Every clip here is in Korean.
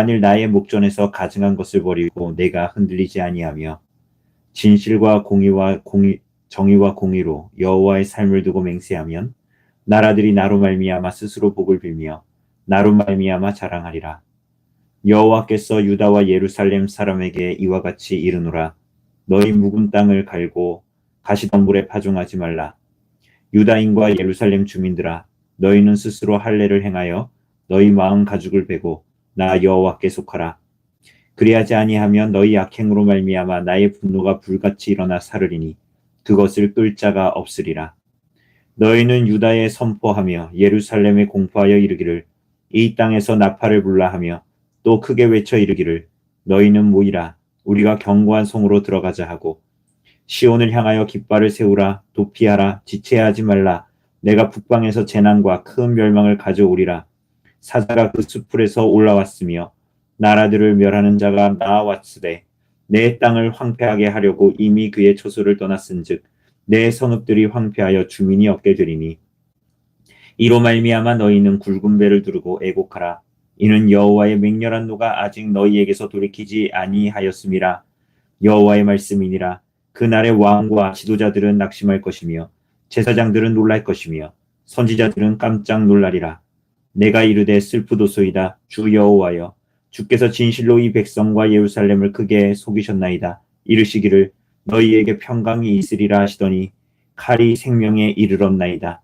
만일 나의 목전에서 가증한 것을 버리고 내가 흔들리지 아니하며 진실과 공의와 공의, 정의와 공의로 여호와의 삶을 두고 맹세하면 나라들이 나로 말미암아 스스로 복을 빌며 나로 말미암아 자랑하리라. 여호와께서 유다와 예루살렘 사람에게 이와 같이 이르노라. 너희 묵은 땅을 갈고 가시덤불에 파종하지 말라. 유다인과 예루살렘 주민들아, 너희는 스스로 할례를 행하여 너희 마음 가죽을 베고 나 여호와께 속하라. 그리하지 아니하면 너희 악행으로 말미암아 나의 분노가 불같이 일어나 사르리니 그것을 끌 자가 없으리라. 너희는 유다에 선포하며 예루살렘에 공포하여 이르기를 이 땅에서 나팔을 불라 하며 또 크게 외쳐 이르기를 너희는 모이라. 우리가 견고한 성으로 들어가자 하고 시온을 향하여 깃발을 세우라. 도피하라. 지체하지 말라. 내가 북방에서 재난과 큰 멸망을 가져오리라. 사자가 그 수풀에서 올라왔으며 나라들을 멸하는 자가 나아왔으되 내 땅을 황폐하게 하려고 이미 그의 초소를 떠났은즉 내 성읍들이 황폐하여 주민이 없게 되리니. 이로 말미암아 너희는 굵은 배를 두르고 애곡하라 이는 여호와의 맹렬한 노가 아직 너희에게서 돌이키지 아니하였음이라. 여호와의 말씀이니라. 그 날의 왕과 지도자들은 낙심할 것이며 제사장들은 놀랄 것이며 선지자들은 깜짝 놀라리라. 내가 이르되 슬프도소이다. 주 여호와여 주께서 진실로 이 백성과 예루살렘을 크게 속이셨나이다. 이르시기를 너희에게 평강이 있으리라 하시더니 칼이 생명에 이르렀나이다.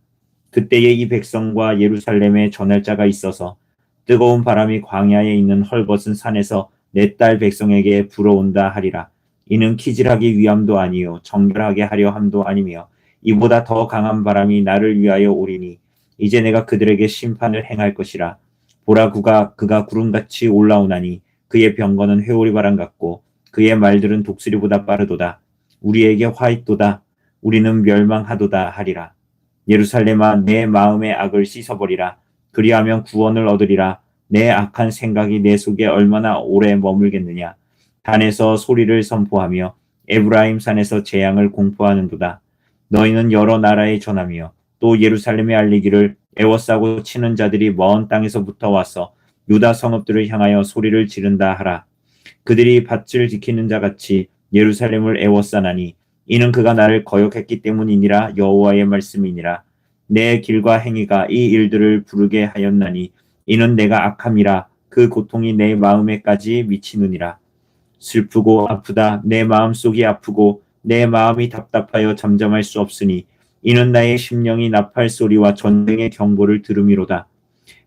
그때에 이 백성과 예루살렘에 전할 자가 있어서 뜨거운 바람이 광야에 있는 헐벗은 산에서 내 딸 백성에게 불어온다 하리라 이는 키질하기 위함도 아니요 정결하게 하려 함도 아니며 이보다 더 강한 바람이 나를 위하여 오리니 이제 내가 그들에게 심판을 행할 것이라. 보라 그가 그가 구름같이 올라오나니 그의 병거는 회오리 바람 같고 그의 말들은 독수리보다 빠르도다. 우리에게 화있도다. 우리는 멸망하도다 하리라. 예루살렘아 내 마음의 악을 씻어버리라. 그리하면 구원을 얻으리라. 내 악한 생각이 내 속에 얼마나 오래 머물겠느냐. 단에서 소리를 선포하며 에브라임 산에서 재앙을 공포하는도다. 너희는 여러 나라에 전하며 또 예루살렘에 알리기를 애워싸고 치는 자들이 먼 땅에서부터 와서 유다 성읍들을 향하여 소리를 지른다 하라. 그들이 밭을 지키는 자 같이 예루살렘을 애워싸나니 이는 그가 나를 거역했기 때문이니라 여호와의 말씀이니라. 내 길과 행위가 이 일들을 부르게 하였나니 이는 내가 악함이라 그 고통이 내 마음에까지 미치느니라. 슬프고 아프다 내 마음속이 아프고 내 마음이 답답하여 잠잠할 수 없으니 이는 나의 심령이 나팔 소리와 전쟁의 경보를 들음이로다.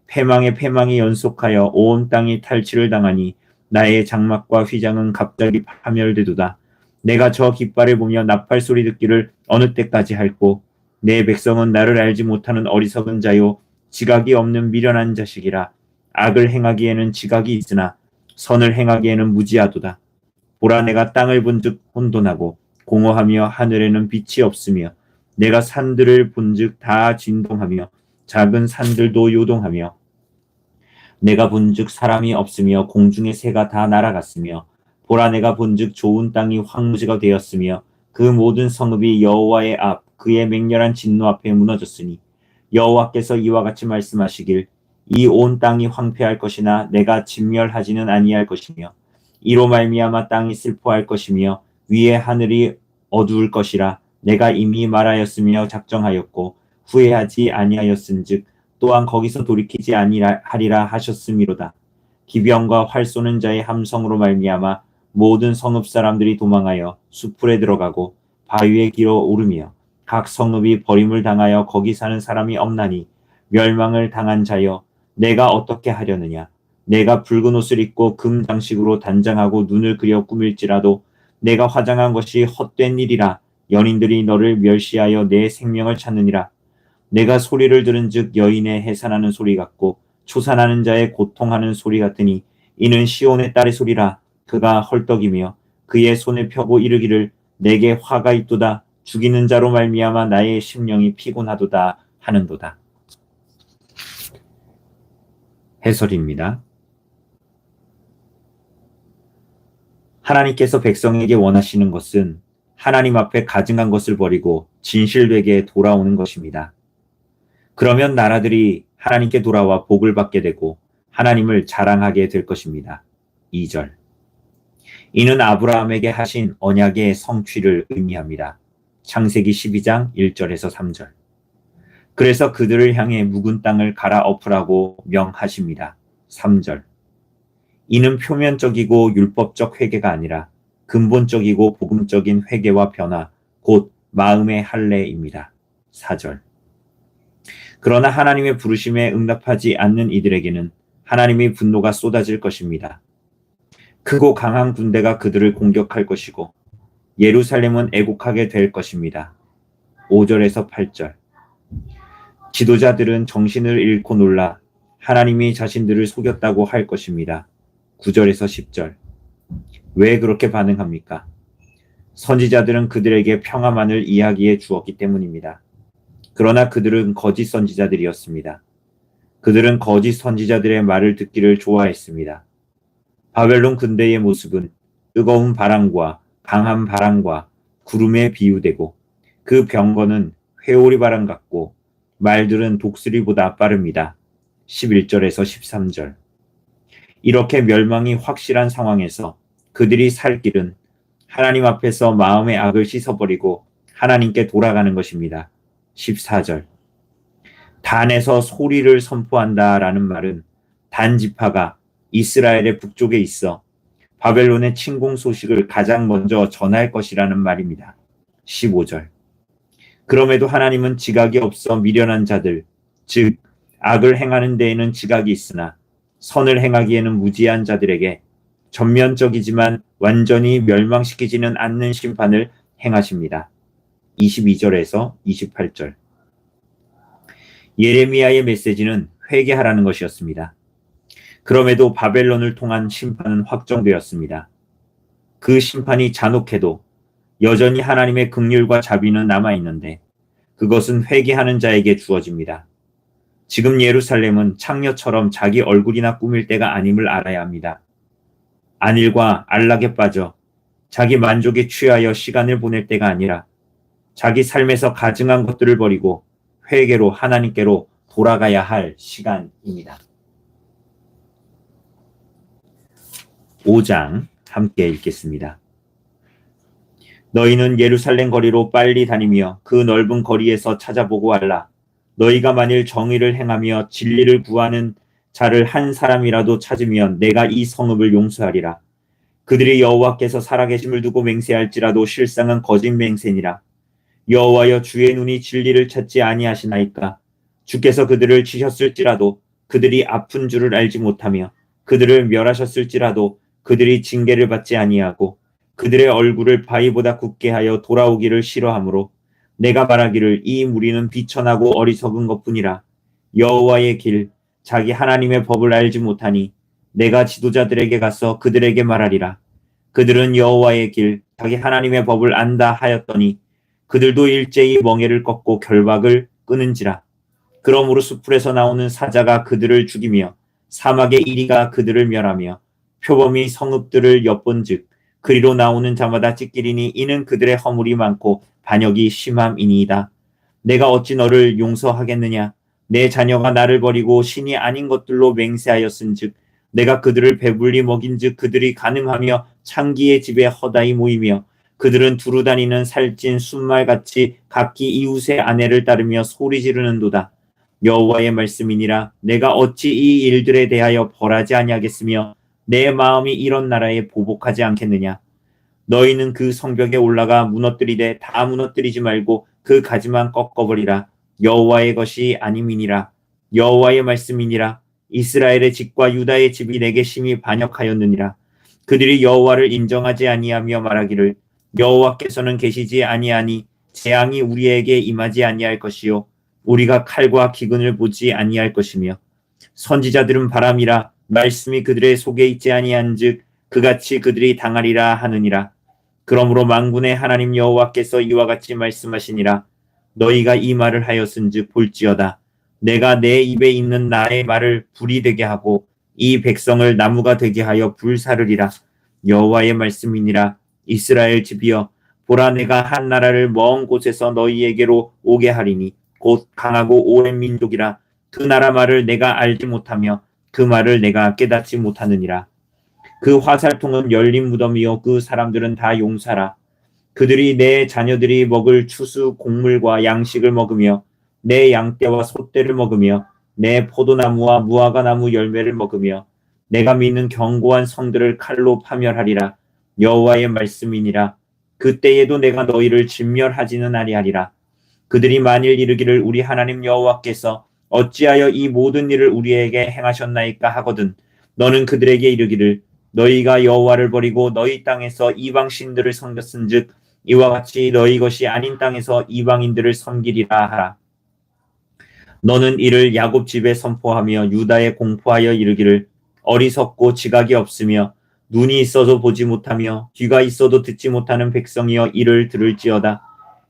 패망의 패망이 연속하여 온 땅이 탈취를 당하니 나의 장막과 휘장은 갑자기 파멸되도다. 내가 저 깃발을 보며 나팔 소리 듣기를 어느 때까지 할꼬 내 백성은 나를 알지 못하는 어리석은 자요 지각이 없는 미련한 자식이라 악을 행하기에는 지각이 있으나 선을 행하기에는 무지하도다. 보라 내가 땅을 본즉 혼돈하고 공허하며 하늘에는 빛이 없으며 내가 산들을 본즉 다 진동하며 작은 산들도 요동하며 내가 본즉 사람이 없으며 공중의 새가 다 날아갔으며 보라 내가 본즉 좋은 땅이 황무지가 되었으며 그 모든 성읍이 여호와의 앞 그의 맹렬한 진노 앞에 무너졌으니 여호와께서 이와 같이 말씀하시길 이 온 땅이 황폐할 것이나 내가 진멸하지는 아니할 것이며 이로 말미암아 땅이 슬퍼할 것이며 위에 하늘이 어두울 것이라 내가 이미 말하였으며 작정하였고 후회하지 아니하였은즉 또한 거기서 돌이키지 아니하리라 하셨음이로다. 기병과 활 쏘는 자의 함성으로 말미암아 모든 성읍 사람들이 도망하여 수풀에 들어가고 바위에 길어 오르며 각 성읍이 버림을 당하여 거기 사는 사람이 없나니 멸망을 당한 자여 내가 어떻게 하려느냐? 내가 붉은 옷을 입고 금 장식으로 단장하고 눈을 그려 꾸밀지라도 내가 화장한 것이 헛된 일이라 연인들이 너를 멸시하여 내 생명을 찾느니라. 내가 소리를 들은즉 여인의 해산하는 소리 같고 초산하는 자의 고통하는 소리 같으니 이는 시온의 딸의 소리라. 그가 헐떡이며 그의 손을 펴고 이르기를 내게 화가 있도다 죽이는 자로 말미암아 나의 심령이 피곤하도다 하는도다. 해설입니다. 하나님께서 백성에게 원하시는 것은 하나님 앞에 가증한 것을 버리고 진실되게 돌아오는 것입니다. 그러면 나라들이 하나님께 돌아와 복을 받게 되고 하나님을 자랑하게 될 것입니다. 2절. 이는 아브라함에게 하신 언약의 성취를 의미합니다. 창세기 12장 1절에서 3절. 그래서 그들을 향해 묵은 땅을 갈아엎으라고 명하십니다. 3절. 이는 표면적이고 율법적 회개가 아니라 근본적이고 복음적인 회개와 변화, 곧 마음의 할례입니다. 4절. 그러나 하나님의 부르심에 응답하지 않는 이들에게는 하나님의 분노가 쏟아질 것입니다. 크고 강한 군대가 그들을 공격할 것이고 예루살렘은 애곡하게 될 것입니다. 5절에서 8절. 지도자들은 정신을 잃고 놀라 하나님이 자신들을 속였다고 할 것입니다. 9절에서 10절. 왜 그렇게 반응합니까? 선지자들은 그들에게 평화만을 이야기해 주었기 때문입니다. 그러나 그들은 거짓 선지자들이었습니다. 그들은 거짓 선지자들의 말을 듣기를 좋아했습니다. 바벨론 군대의 모습은 뜨거운 바람과 강한 바람과 구름에 비유되고 그 병거는 회오리 바람 같고 말들은 독수리보다 빠릅니다. 11절에서 13절. 이렇게 멸망이 확실한 상황에서 그들이 살 길은 하나님 앞에서 마음의 악을 씻어버리고 하나님께 돌아가는 것입니다. 14절. 단에서 소리를 선포한다 라는 말은 단 지파가 이스라엘의 북쪽에 있어 바벨론의 침공 소식을 가장 먼저 전할 것이라는 말입니다. 15절. 그럼에도 하나님은 지각이 없어 미련한 자들, 즉 악을 행하는 데에는 지각이 있으나 선을 행하기에는 무지한 자들에게 전면적이지만 완전히 멸망시키지는 않는 심판을 행하십니다. 22절에서 28절. 예레미야의 메시지는 회개하라는 것이었습니다. 그럼에도 바벨론을 통한 심판은 확정되었습니다. 그 심판이 잔혹해도 여전히 하나님의 극률과 자비는 남아 있는데 그것은 회개하는 자에게 주어집니다. 지금 예루살렘은 창녀처럼 자기 얼굴이나 꾸밀 때가 아님을 알아야 합니다. 안일과 안락에 빠져 자기 만족에 취하여 시간을 보낼 때가 아니라 자기 삶에서 가증한 것들을 버리고 회개로 하나님께로 돌아가야 할 시간입니다. 5장 함께 읽겠습니다. 너희는 예루살렘 거리로 빨리 다니며 그 넓은 거리에서 찾아보고 알라. 너희가 만일 정의를 행하며 진리를 구하는 자를 한 사람이라도 찾으면 내가 이 성읍을 용서하리라. 그들이 여호와께서 살아계심을 두고 맹세할지라도 실상은 거짓 맹세니라. 여호와여 주의 눈이 진리를 찾지 아니하시나이까. 주께서 그들을 치셨을지라도 그들이 아픈 줄을 알지 못하며 그들을 멸하셨을지라도 그들이 징계를 받지 아니하고 그들의 얼굴을 바위보다 굳게 하여 돌아오기를 싫어하므로 내가 말하기를 이 무리는 비천하고 어리석은 것뿐이라 여호와의 길 자기 하나님의 법을 알지 못하니 내가 지도자들에게 가서 그들에게 말하리라. 그들은 여호와의 길 자기 하나님의 법을 안다 하였더니 그들도 일제히 멍에를 꺾고 결박을 끊은지라. 그러므로 수풀에서 나오는 사자가 그들을 죽이며 사막의 이리가 그들을 멸하며 표범이 성읍들을 엿본즉 그리로 나오는 자마다 찢기리니 이는 그들의 허물이 많고 반역이 심함이니이다. 내가 어찌 너를 용서하겠느냐? 내 자녀가 나를 버리고 신이 아닌 것들로 맹세하였은즉 내가 그들을 배불리 먹인즉 그들이 가능하며 창기의 집에 허다히 모이며 그들은 두루 다니는 살찐 순말같이 각기 이웃의 아내를 따르며 소리 지르는도다. 여호와의 말씀이니라 내가 어찌 이 일들에 대하여 벌하지 아니하겠으며 내 마음이 이런 나라에 보복하지 않겠느냐? 너희는 그 성벽에 올라가 무너뜨리되 다 무너뜨리지 말고 그 가지만 꺾어버리라. 여호와의 것이 아님이니라. 여호와의 말씀이니라. 이스라엘의 집과 유다의 집이 내게 심히 반역하였느니라. 그들이 여호와를 인정하지 아니하며 말하기를 여호와께서는 계시지 아니하니 재앙이 우리에게 임하지 아니할 것이요. 우리가 칼과 기근을 보지 아니할 것이며 선지자들은 바람이라 말씀이 그들의 속에 있지 아니한즉 그같이 그들이 당하리라 하느니라. 그러므로 만군의 하나님 여호와께서 이와 같이 말씀하시니라. 너희가 이 말을 하였은즉 볼지어다. 내가 내 입에 있는 나의 말을 불이 되게 하고 이 백성을 나무가 되게 하여 불사르리라. 여호와의 말씀이니라. 이스라엘 집이여 보라 내가 한 나라를 먼 곳에서 너희에게로 오게 하리니 곧 강하고 오랜 민족이라. 그 나라 말을 내가 알지 못하며 그 말을 내가 깨닫지 못하느니라. 그 화살통은 열린 무덤이요 그 사람들은 다 용사라. 그들이 내 자녀들이 먹을 추수 곡물과 양식을 먹으며 내 양떼와 소떼를 먹으며 내 포도나무와 무화과 나무 열매를 먹으며 내가 믿는 견고한 성들을 칼로 파멸하리라. 여호와의 말씀이니라. 그때에도 내가 너희를 진멸하지는 아니하리라. 그들이 만일 이르기를 우리 하나님 여호와께서 어찌하여 이 모든 일을 우리에게 행하셨나이까 하거든. 너는 그들에게 이르기를 너희가 여호와를 버리고 너희 땅에서 이방 신들을 섬겼은즉 이와 같이 너희 것이 아닌 땅에서 이방인들을 섬기리라 하라. 너는 이를 야곱 집에 선포하며 유다에 공포하여 이르기를 어리석고 지각이 없으며 눈이 있어도 보지 못하며 귀가 있어도 듣지 못하는 백성이여 이를 들을지어다.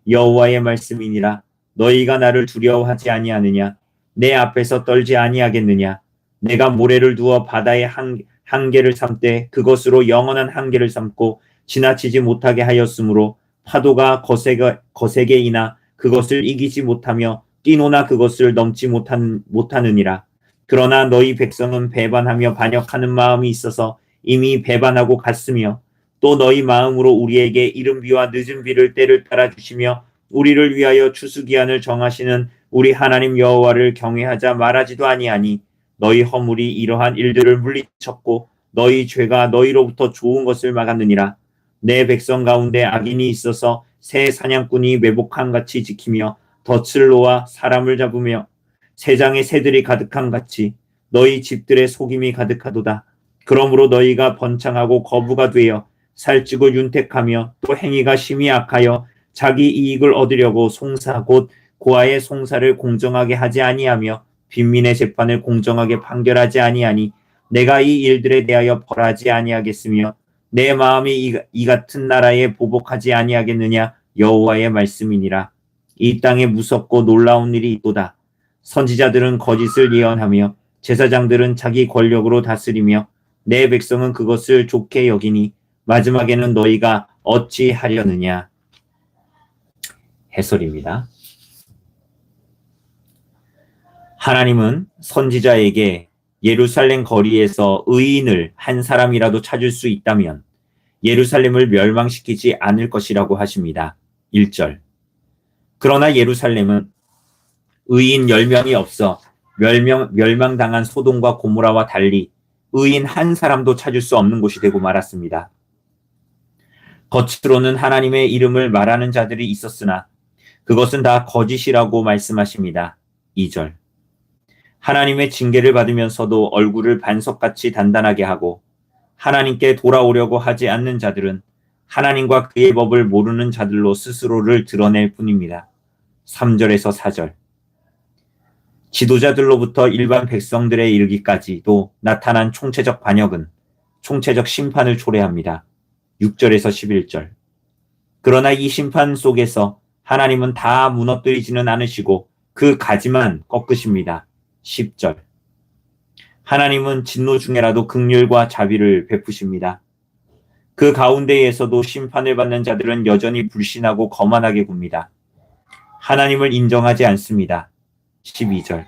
여호와의 말씀이니라. 너희가 나를 두려워하지 아니하느냐 내 앞에서 떨지 아니하겠느냐? 내가 모래를 두어 바다의 한, 한계를 삼되 그것으로 영원한 한계를 삼고 지나치지 못하게 하였으므로 파도가 거세게, 거세게 이나 그것을 이기지 못하며 뛰노나 그것을 넘지 못한, 못하느니라. 그러나 너희 백성은 배반하며 반역하는 마음이 있어서 이미 배반하고 갔으며 또 너희 마음으로 우리에게 이른 비와 늦은 비를 때를 따라 주시며 우리를 위하여 추수기한을 정하시는 우리 하나님 여호와를 경외하자 말하지도 아니하니 너희 허물이 이러한 일들을 물리쳤고 너희 죄가 너희로부터 좋은 것을 막았느니라. 내 백성 가운데 악인이 있어서 새 사냥꾼이 매복한 같이 지키며 덫을 놓아 사람을 잡으며 세장의 새들이 가득한 같이 너희 집들의 속임이 가득하도다. 그러므로 너희가 번창하고 거부가 되어 살찌고 윤택하며 또 행위가 심히 악하여 자기 이익을 얻으려고 송사 곧 고아의 송사를 공정하게 하지 아니하며 빈민의 재판을 공정하게 판결하지 아니하니 내가 이 일들에 대하여 벌하지 아니하겠으며 내 마음이 이, 이 같은 나라에 보복하지 아니하겠느냐 여호와의 말씀이니라 이 땅에 무섭고 놀라운 일이 있도다 선지자들은 거짓을 예언하며 제사장들은 자기 권력으로 다스리며 내 백성은 그것을 좋게 여기니 마지막에는 너희가 어찌 하려느냐. 해설입니다. 하나님은 선지자에게 예루살렘 거리에서 의인을 한 사람이라도 찾을 수 있다면 예루살렘을 멸망시키지 않을 것이라고 하십니다. 1절. 그러나 예루살렘은 의인 10명이 없어 멸명, 멸망당한 소돔과 고모라와 달리 의인 한 사람도 찾을 수 없는 곳이 되고 말았습니다. 겉으로는 하나님의 이름을 말하는 자들이 있었으나 그것은 다 거짓이라고 말씀하십니다. 2절. 하나님의 징계를 받으면서도 얼굴을 반석같이 단단하게 하고 하나님께 돌아오려고 하지 않는 자들은 하나님과 그의 법을 모르는 자들로 스스로를 드러낼 뿐입니다. 3절에서 4절. 지도자들로부터 일반 백성들에 이르기까지도 나타난 총체적 반역은 총체적 심판을 초래합니다. 6절에서 11절. 그러나 이 심판 속에서 하나님은 다 무너뜨리지는 않으시고 그 가지만 꺾으십니다. 10절. 하나님은 진노 중에라도 극률과 자비를 베푸십니다. 그 가운데에서도 심판을 받는 자들은 여전히 불신하고 거만하게 굽니다. 하나님을 인정하지 않습니다. 12절.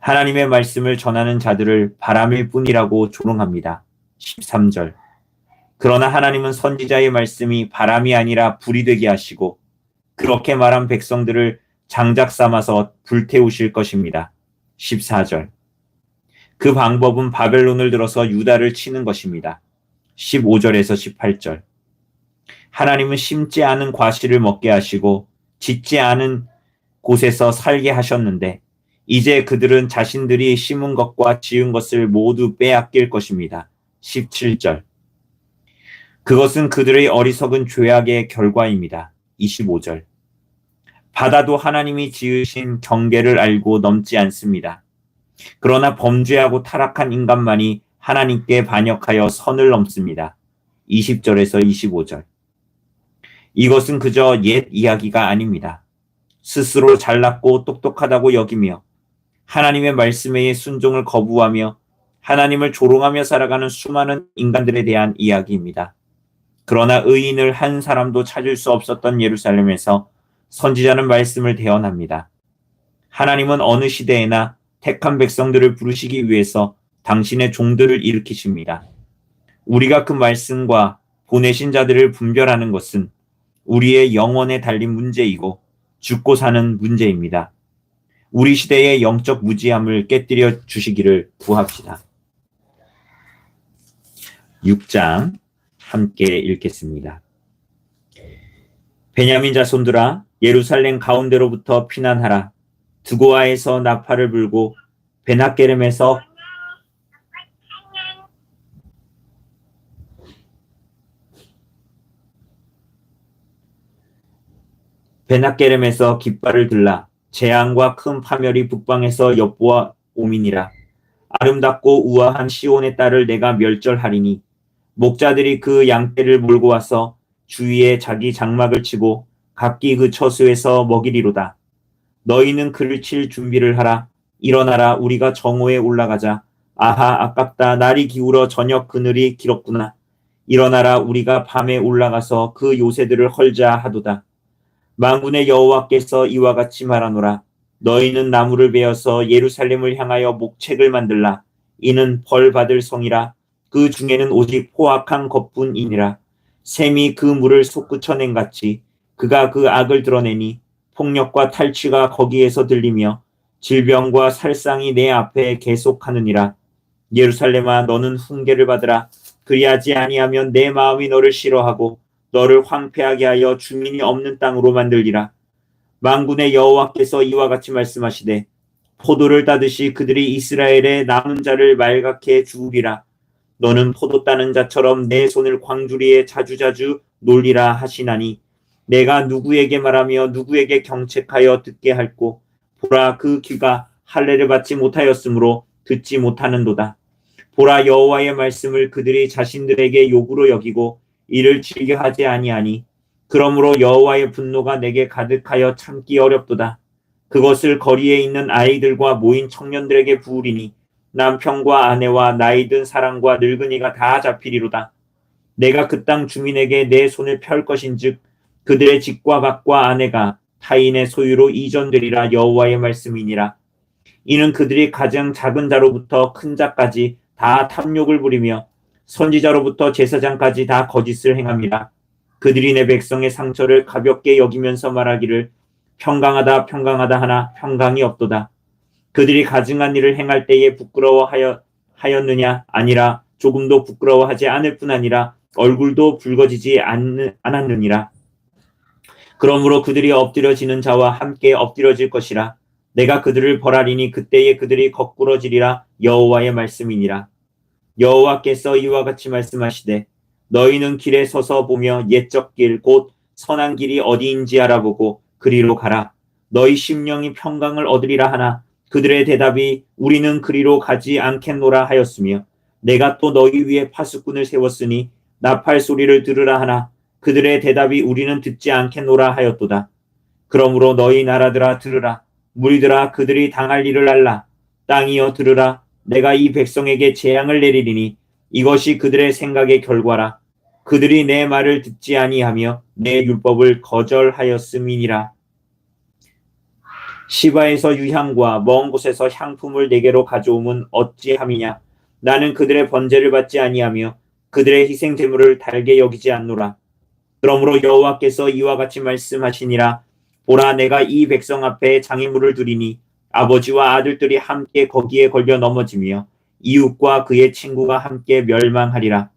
하나님의 말씀을 전하는 자들을 바람일 뿐이라고 조롱합니다. 13절. 그러나 하나님은 선지자의 말씀이 바람이 아니라 불이 되게 하시고 그렇게 말한 백성들을 장작 삼아서 불태우실 것입니다. 14절. 그 방법은 바벨론을 들어서 유다를 치는 것입니다. 15절에서 18절. 하나님은 심지 않은 과실을 먹게 하시고 짓지 않은 곳에서 살게 하셨는데 이제 그들은 자신들이 심은 것과 지은 것을 모두 빼앗길 것입니다. 17절. 그것은 그들의 어리석은 죄악의 결과입니다. 25절. 바다도 하나님이 지으신 경계를 알고 넘지 않습니다. 그러나 범죄하고 타락한 인간만이 하나님께 반역하여 선을 넘습니다. 20절에서 25절. 이것은 그저 옛 이야기가 아닙니다. 스스로 잘났고 똑똑하다고 여기며 하나님의 말씀에 순종을 거부하며 하나님을 조롱하며 살아가는 수많은 인간들에 대한 이야기입니다. 그러나 의인을 한 사람도 찾을 수 없었던 예루살렘에서 선지자는 말씀을 대언합니다. 하나님은 어느 시대에나 택한 백성들을 부르시기 위해서 당신의 종들을 일으키십니다. 우리가 그 말씀과 보내신 자들을 분별하는 것은 우리의 영혼에 달린 문제이고 죽고 사는 문제입니다. 우리 시대의 영적 무지함을 깨뜨려 주시기를 구합시다. 6장 함께 읽겠습니다. 베냐민 자손들아 예루살렘 가운데로부터 피난하라. 두고아에서 나팔을 불고 베나게름에서 베나게름에서 깃발을 들라 재앙과 큰 파멸이 북방에서 엿보아 오민이라 아름답고 우아한 시온의 딸을 내가 멸절하리니 목자들이 그 양떼를 몰고 와서 주위에 자기 장막을 치고 각기 그 처수에서 먹이리로다. 너희는 그를 칠 준비를 하라. 일어나라. 우리가 정오에 올라가자. 아하 아깝다. 날이 기울어 저녁 그늘이 길었구나. 일어나라. 우리가 밤에 올라가서 그 요새들을 헐자 하도다. 만군의 여호와께서 이와 같이 말하노라. 너희는 나무를 베어서 예루살렘을 향하여 목책을 만들라. 이는 벌 받을 성이라. 그 중에는 오직 포악한 것뿐이니라. 샘이 그 물을 솟구쳐낸 같이 그가 그 악을 드러내니 폭력과 탈취가 거기에서 들리며 질병과 살상이 내 앞에 계속하느니라 예루살렘아 너는 훈계를 받으라 그리하지 아니하면 내 마음이 너를 싫어하고 너를 황폐하게 하여 주민이 없는 땅으로 만들리라. 만군의 여호와께서 이와 같이 말씀하시되 포도를 따듯이 그들이 이스라엘의 남은 자를 말갛게 죽으리라. 너는 포도 따는 자처럼 내 손을 광주리에 자주자주 놀리라 하시나니 내가 누구에게 말하며 누구에게 경책하여 듣게 할꼬 보라 그 귀가 할례를 받지 못하였으므로 듣지 못하는도다. 보라 여호와의 말씀을 그들이 자신들에게 욕으로 여기고 이를 즐겨 하지 아니하니 그러므로 여호와의 분노가 내게 가득하여 참기 어렵도다. 그것을 거리에 있는 아이들과 모인 청년들에게 부으리니 남편과 아내와 나이든 사람과 늙은이가 다 잡히리로다. 내가 그 땅 주민에게 내 손을 펼 것인즉 그들의 집과 밭과 아내가 타인의 소유로 이전되리라 여호와의 말씀이니라. 이는 그들이 가장 작은 자로부터 큰 자까지 다 탐욕을 부리며 선지자로부터 제사장까지 다 거짓을 행합니다. 그들이 내 백성의 상처를 가볍게 여기면서 말하기를 평강하다 평강하다 하나 평강이 없도다. 그들이 가증한 일을 행할 때에 부끄러워하여 하였느냐 아니라 조금도 부끄러워하지 않을 뿐 아니라 얼굴도 붉어지지 않, 않았느니라. 그러므로 그들이 엎드려지는 자와 함께 엎드려질 것이라. 내가 그들을 벌하리니 그때에 그들이 거꾸러지리라 여호와의 말씀이니라. 여호와께서 이와 같이 말씀하시되 너희는 길에 서서 보며 옛적 길 곧 선한 길이 어디인지 알아보고 그리로 가라. 너희 심령이 평강을 얻으리라 하나 그들의 대답이 우리는 그리로 가지 않겠노라 하였으며 내가 또 너희 위에 파수꾼을 세웠으니 나팔 소리를 들으라 하나 그들의 대답이 우리는 듣지 않겠노라 하였도다. 그러므로 너희 나라들아 들으라 무리들아 그들이 당할 일을 알라 땅이여 들으라 내가 이 백성에게 재앙을 내리리니 이것이 그들의 생각의 결과라 그들이 내 말을 듣지 아니하며 내 율법을 거절하였음이니라. 시바에서 유향과 먼 곳에서 향품을 내게로 가져오면 어찌함이냐? 나는 그들의 번제를 받지 아니하며 그들의 희생 제물을 달게 여기지 않노라. 그러므로 여호와께서 이와 같이 말씀하시니라. 보라, 내가 이 백성 앞에 장애물을 두리니 아버지와 아들들이 함께 거기에 걸려 넘어지며 이웃과 그의 친구가 함께 멸망하리라.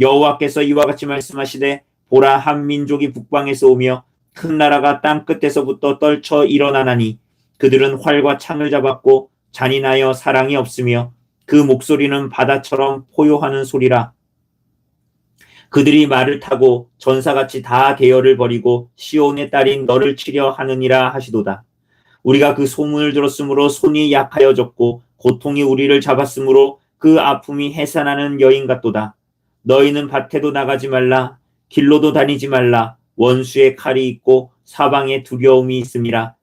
여호와께서 이와 같이 말씀하시되 보라 한 민족이 북방에서 오며 큰 나라가 땅 끝에서부터 떨쳐 일어나나니 그들은 활과 창을 잡았고 잔인하여 사랑이 없으며 그 목소리는 바다처럼 포효하는 소리라. 그들이 말을 타고 전사같이 다 대열을 벌이고 시온의 딸인 너를 치려 하느니라 하시도다. 우리가 그 소문을 들었으므로 손이 약하여졌고 고통이 우리를 잡았으므로 그 아픔이 해산하는 여인 같도다. 너희는 밭에도 나가지 말라. 길로도 다니지 말라. 원수의 칼이 있고 사방에 두려움이 있음이라.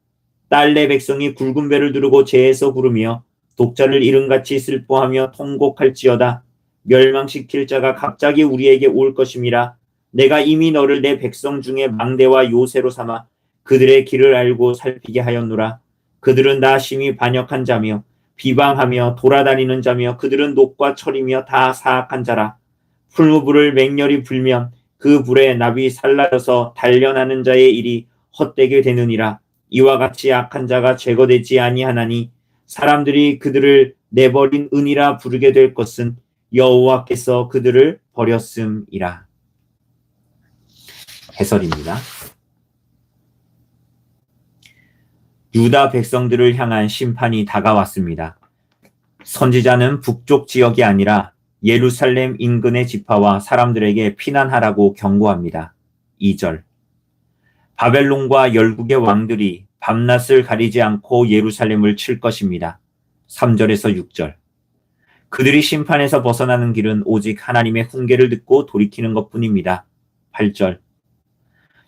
딸내 백성이 굵은 배를 두르고 재에서 부르며 독자를 이름같이 슬퍼하며 통곡할지어다. 멸망시킬 자가 갑자기 우리에게 올 것임이라. 내가 이미 너를 내 백성 중에 망대와 요새로 삼아 그들의 길을 알고 살피게 하였노라. 그들은 나 심히 반역한 자며 비방하며 돌아다니는 자며 그들은 녹과 철이며 다 사악한 자라. 풀무불을 맹렬히 불면 그 불에 납이 살라져서 단련하는 자의 일이 헛되게 되느니라. 이와 같이 악한 자가 제거되지 아니하나니 사람들이 그들을 내버린 은이라 부르게 될 것은 여호와께서 그들을 버렸음이라. 해설입니다. 유다 백성들을 향한 심판이 다가왔습니다. 선지자는 북쪽 지역이 아니라 예루살렘 인근의 지파와 사람들에게 피난하라고 경고합니다. 2절. 바벨론과 열국의 왕들이 밤낮을 가리지 않고 예루살렘을 칠 것입니다. 3절에서 6절. 그들이 심판에서 벗어나는 길은 오직 하나님의 훈계를 듣고 돌이키는 것 뿐입니다. 8절.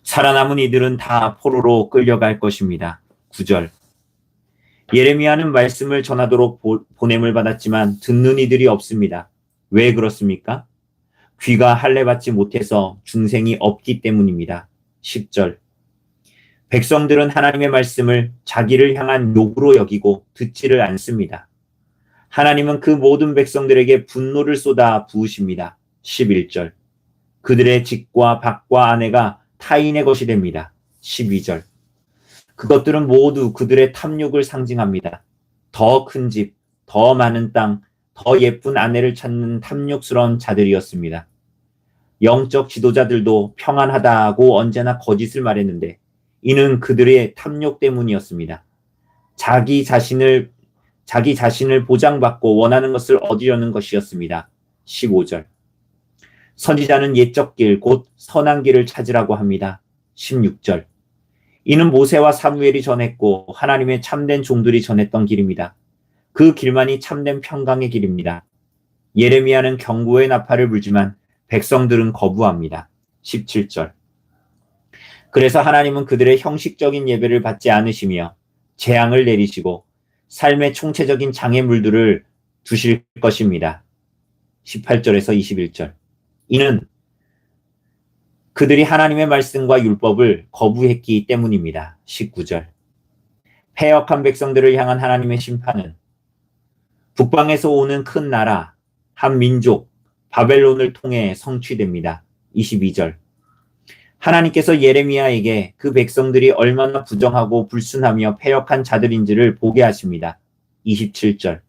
살아남은 이들은 다 포로로 끌려갈 것입니다. 9절. 예레미야는 말씀을 전하도록 보냄을 받았지만 듣는 이들이 없습니다. 왜 그렇습니까? 귀가 할례받지 못해서 중생이 없기 때문입니다. 10절. 백성들은 하나님의 말씀을 자기를 향한 욕으로 여기고 듣지를 않습니다. 하나님은 그 모든 백성들에게 분노를 쏟아 부으십니다. 11절. 그들의 집과 밭과 아내가 타인의 것이 됩니다. 12절. 그것들은 모두 그들의 탐욕을 상징합니다. 더 큰 집, 더 많은 땅, 더 예쁜 아내를 찾는 탐욕스러운 자들이었습니다. 영적 지도자들도 평안하다고 언제나 거짓을 말했는데 이는 그들의 탐욕 때문이었습니다. 자기 자신을 자기 자신을 보장받고 원하는 것을 얻으려는 것이었습니다. 15절. 선지자는 옛적 길, 곧 선한 길을 찾으라고 합니다. 16절. 이는 모세와 사무엘이 전했고 하나님의 참된 종들이 전했던 길입니다. 그 길만이 참된 평강의 길입니다. 예레미야는 경고의 나팔을 불지만 백성들은 거부합니다. 17절. 그래서 하나님은 그들의 형식적인 예배를 받지 않으시며 재앙을 내리시고 삶의 총체적인 장애물들을 두실 것입니다. 18절에서 21절. 이는 그들이 하나님의 말씀과 율법을 거부했기 때문입니다. 19절. 폐역한 백성들을 향한 하나님의 심판은 북방에서 오는 큰 나라, 한 민족, 바벨론을 통해 성취됩니다. 22절. 하나님께서 예레미야에게 그 백성들이 얼마나 부정하고 불순하며 폐역한 자들인지를 보게 하십니다. 27절.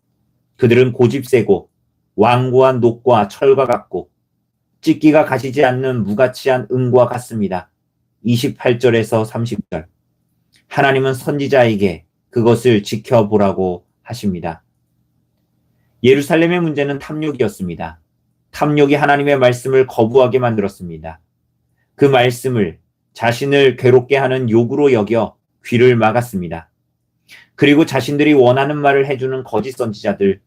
그들은 고집 세고 완고한 녹과 철과 같고 찢기가 가시지 않는 무가치한 은과 같습니다. 28절에서 30절. 하나님은 선지자에게 그것을 지켜보라고 하십니다. 예루살렘의 문제는 탐욕이었습니다. 탐욕이 하나님의 말씀을 거부하게 만들었습니다. 그 말씀을 자신을 괴롭게 하는 욕으로 여겨 귀를 막았습니다. 그리고 자신들이 원하는 말을 해주는 거짓 선지자들,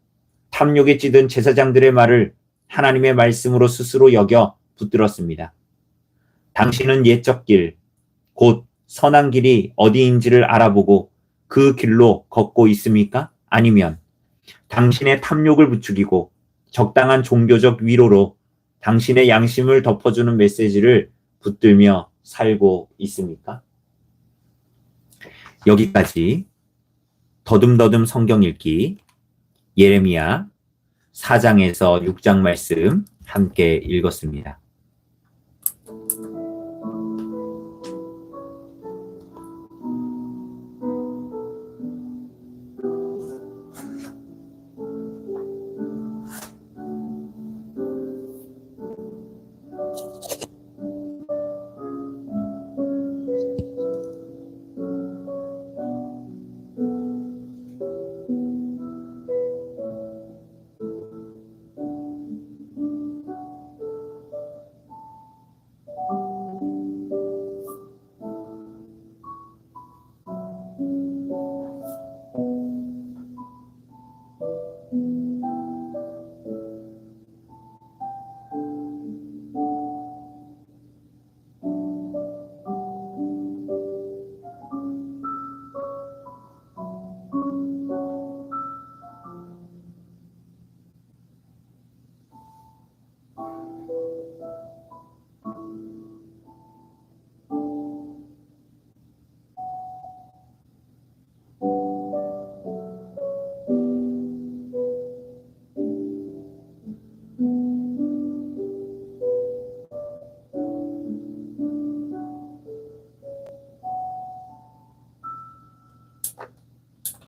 탐욕에 찌든 제사장들의 말을 하나님의 말씀으로 스스로 여겨 붙들었습니다. 당신은 옛적 길, 곧 선한 길이 어디인지를 알아보고 그 길로 걷고 있습니까? 아니면 당신의 탐욕을 부추기고 적당한 종교적 위로로 당신의 양심을 덮어주는 메시지를 붙들며 살고 있습니까? 여기까지 더듬더듬 성경 읽기 예레미야 4장에서 6장 말씀 함께 읽었습니다.